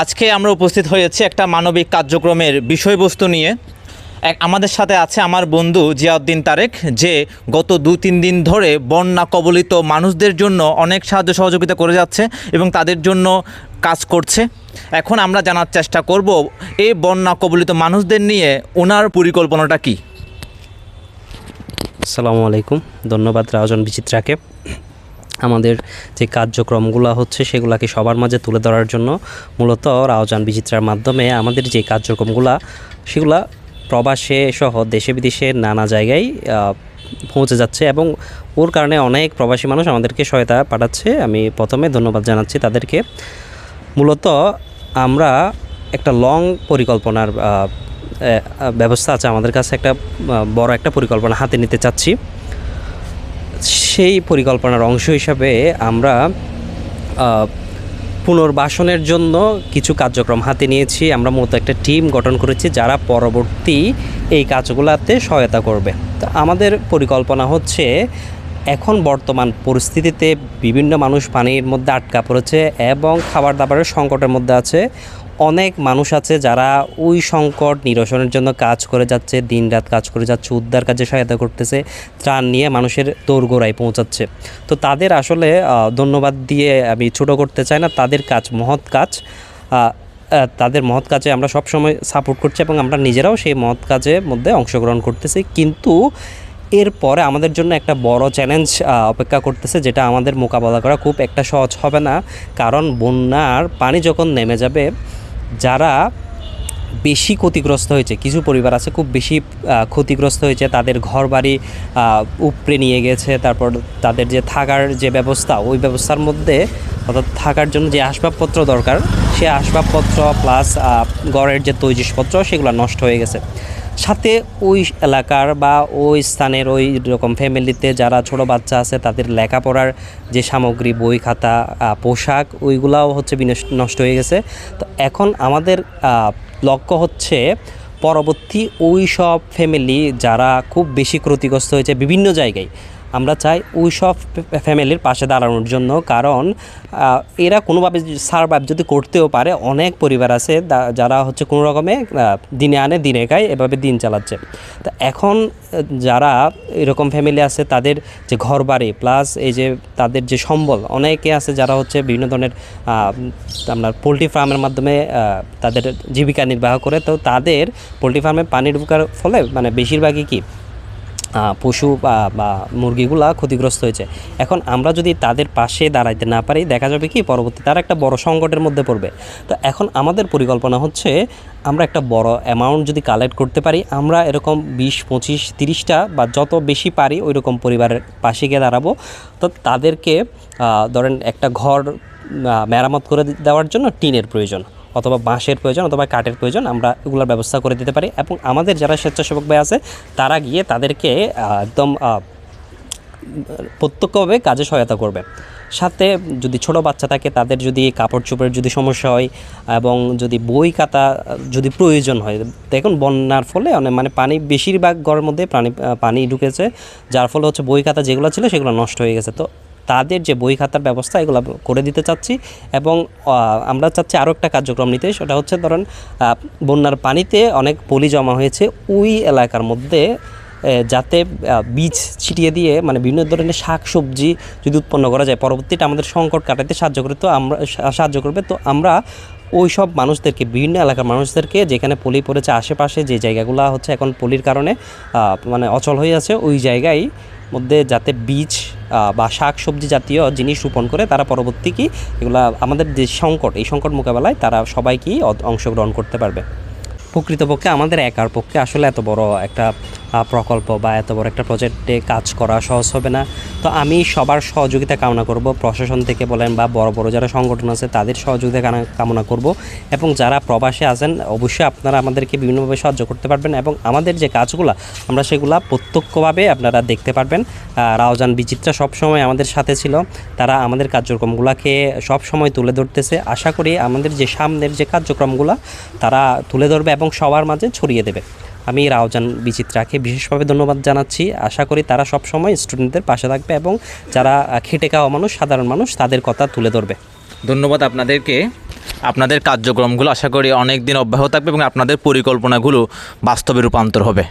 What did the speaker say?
আজকে আমরা উপস্থিত হয়েছি একটা মানবিক কার্যক্রমের বিষয়বস্তু নিয়ে। এক, আমাদের সাথে আছে আমার বন্ধু জিয়াউদ্দিন তারেক, যে গত দু তিন দিন ধরে বন্যা কবলিত মানুষদের জন্য অনেক সাহায্য সহযোগিতা করে যাচ্ছে এবং তাদের জন্য কাজ করছে। এখন আমরা জানার চেষ্টা করব, এই বন্যা কবলিত মানুষদের নিয়ে ওনার পরিকল্পনাটা কী? আসসালামু আলাইকুম। ধন্যবাদ রাজন বিচিত্রাকে। আমাদের যে কার্যক্রমগুলো হচ্ছে সেগুলোকে সবার মাঝে তুলে ধরার জন্য মূলত রাওজান বিচিত্রার মাধ্যমে আমাদের যে কার্যক্রমগুলো, সেগুলা প্রবাসে সহ দেশে বিদেশে নানা জায়গায় পৌঁছে যাচ্ছে এবং ওর কারণে অনেক প্রবাসী মানুষ আমাদেরকে সহায়তা পাঠাচ্ছে। আমি প্রথমে ধন্যবাদ জানাচ্ছি তাদেরকে। মূলত আমরা একটা লং পরিকল্পনার ব্যবস্থা আছে আমাদের কাছে, একটা বড় একটা পরিকল্পনা হাতে নিতে চাচ্ছি। সেই পরিকল্পনার অংশ হিসাবে আমরা পুনর্বাসনের জন্য কিছু কার্যক্রম হাতে নিয়েছি। আমরা মূলত একটা টিম গঠন করেছি যারা পরবর্তী এই কাজগুলোতে সহায়তা করবে। তো আমাদের পরিকল্পনা হচ্ছে, এখন বর্তমান পরিস্থিতিতে বিভিন্ন মানুষ পানির মধ্যে আটকা পড়েছে এবং খাবার দাবারের সংকটের মধ্যে আছে। অনেক মানুষ আছে যারা ওই সংকট নিরসনের জন্য কাজ করে যাচ্ছে, দিনরাত কাজ করে যাচ্ছে, উদ্ধার কাজে সহায়তা করতেছে, ত্রাণ নিয়ে মানুষের দোরগোড়ায় পৌঁছাচ্ছে। তো তাদের আসলে ধন্যবাদ দিয়ে আমি ছোট করতে চাই না, তাদের কাজ মহৎ কাজ। তাদের মহৎ কাজে আমরা সবসময় সাপোর্ট করছি এবং আমরা নিজেরাও সেই মহৎ কাজের মধ্যে অংশগ্রহণ করতেছি। কিন্তু এরপরে আমাদের জন্য একটা বড় চ্যালেঞ্জ অপেক্ষা করতেছে যেটা আমাদের মোকাবেলা করা খুব একটা সহজ হবে না। কারণ বন্যার পানি যখন নেমে যাবে যারা বেশি ক্ষতিগ্রস্ত হয়েছে, কিছু পরিবার আছে খুব বেশি ক্ষতিগ্রস্ত হয়েছে, তাদের ঘর বাড়ি উপড়ে নিয়ে গেছে, তারপর তাদের যে থাকার যে ব্যবস্থা, ওই ব্যবস্থার মধ্যে অর্থাৎ থাকার জন্য যে আসবাবপত্র দরকার, সে আসবাবপত্র প্লাস গড়ের যে তৈজসপত্র, সেগুলো নষ্ট হয়ে গেছে। সাথে ওই এলাকার বা ওই স্থানের ওই রকম ফ্যামিলিতে যারা ছোট বাচ্চা আছে, তাদের লেখাপড়ার যে সামগ্রী, বই, খাতা পোশাক, ওইগুলাও হচ্ছে নষ্ট হয়ে গেছে। তো এখন আমাদের লক্ষ্য হচ্ছে পরবর্তী ওই সব ফ্যামিলি যারা খুব বেশি ক্ষতিগ্রস্ত হয়েছে বিভিন্ন জায়গায়। আমরা চাই ওই সব ফ্যামিলির পাশে দাঁড়ানোর জন্য, কারণ এরা কোনোভাবে সার্ভাইভ যদি করতেও পারে, অনেক পরিবার আছে যারা হচ্ছে কোনো রকমে দিনে আনে, দিনে খায়, এভাবে দিন চালাচ্ছে। তো এখন যারা এরকম ফ্যামিলি আছে, তাদের যে ঘর বাড়ি প্লাস এই যে তাদের যে সম্বল, অনেকে আছে যারা হচ্ছে বিভিন্ন ধরনের আপনার পোলট্রি ফার্মের মাধ্যমে তাদের জীবিকা নির্বাহ করে, তো তাদের পোলট্রি ফার্মে পানি ঢোকার ফলে মানে বেশিরভাগই কি পশু বা মুরগিগুলা ক্ষতিগ্রস্ত হয়েছে। এখন আমরা যদি তাদের পাশে দাঁড়াইতে না পারি, দেখা যাবে কি, পরবর্তী তারা একটা বড় সংকটের মধ্যে পড়বে। তো এখন আমাদের পরিকল্পনা হচ্ছে, আমরা একটা বড় অ্যামাউন্ট যদি কালেক্ট করতে পারি, আমরা এরকম বিশ, পঁচিশ, তিরিশটা বা যত বেশি পারি ওই রকম পরিবারের পাশে গিয়ে দাঁড়াবো। তো তাদেরকে ধরেন একটা ঘর মেরামত করে দেওয়ার জন্য টিনের প্রয়োজন। অথবা বাঁশের প্রয়োজন অথবা কাঠের প্রয়োজন আমরা এগুলোর ব্যবস্থা করে দিতে পারি। এবং আমাদের যারা স্বেচ্ছাসেবক ভাই আছে তারা গিয়ে তাদেরকে একদম প্রত্যক্ষভাবে কাজে সহায়তা করবে। সাথে যদি ছোট বাচ্চা থাকে তাদের যদি কাপড় চোপড়ের যদি সমস্যা হয় এবং যদি বই আহ, যদি প্রয়োজন হয়। দেখুন বন্যার ফলে অনেক মানে পানি বেশিরভাগ ঘরের মধ্যে পানি পানি ঢুকেছে যার ফলে হচ্ছে বই খাতা যেগুলো ছিল সেগুলো নষ্ট হয়ে গেছে। তো তাদের যে বই খাতার ব্যবস্থা, এগুলো করে দিতে চাচ্ছি। এবং আমরা চাচ্ছি আরও একটা কার্যক্রম নিতে, সেটা হচ্ছে ধরেন বন্যার পানিতে অনেক পলি জমা হয়েছে ওই এলাকার মধ্যে যাতে বীজ ছিটিয়ে দিয়ে মানে বিভিন্ন ধরনের শাক সবজি যদি উৎপন্ন করা যায়। পরবর্তীটা আমাদের সংকট কাটাতে সাহায্য করে, তো আমরা সাহায্য করবে। তো আমরা ওই সব মানুষদেরকে, বিভিন্ন এলাকার মানুষদেরকে, যেখানে পলি পড়েছে আশেপাশে যে জায়গাগুলো হচ্ছে এখন পলির কারণে মানে অচল হয়ে আছে, ওই জায়গায় মধ্যে যাতে বীজ বা শাক সবজি জাতীয় জিনিস রোপণ করে তারা পরবর্তী কি এগুলো আমাদের যে সংকট, এই সংকট মোকাবেলায় তারা সবাইকেই অংশগ্রহণ করতে পারবে। প্রকৃতপক্ষে আমাদের একার পক্ষে আসলে এত বড় একটা প্রকল্প বা এত বড় একটা প্রজেক্টে কাজ করা সহজ হবে না। তো আমি সবার সহযোগিতা কামনা করব, প্রশাসন থেকে বলেন বা বড় বড় যারা সংগঠন আছে তাদের সহযোগিতা কামনা করব এবং যারা প্রবাসে আছেন অবশ্যই আপনারা আমাদেরকে বিভিন্নভাবে সাহায্য করতে পারবেন এবং আমাদের যে কাজগুলো, আমরা সেগুলা প্রত্যক্ষভাবে আপনারা দেখতে পারবেন। রাওজান বিচিত্রা সবসময় আমাদের সাথে ছিল, তারা আমাদের কার্যক্রমগুলোকে সবসময় তুলে ধরতেছে। আশা করি আমাদের যে সামনের যে কার্যক্রমগুলো, তারা তুলে ধরবে এবং সবার মাঝে ছড়িয়ে দেবে। আমি রাওজান বিচিত্রাকে বিশেষভাবে ধন্যবাদ জানাচ্ছি। আশা করি তারা সব সময় স্টুডেন্টদের পাশে থাকবে এবং যারা খেটে খাওয়া মানুষ, সাধারণ মানুষ, তাদের কথা তুলে ধরবে। ধন্যবাদ আপনাদেরকে। আপনাদের কার্যক্রমগুলো আশা করি অনেক দিন অব্যাহত থাকবে এবং আপনাদের পরিকল্পনাগুলো বাস্তবে রূপান্তর হবে।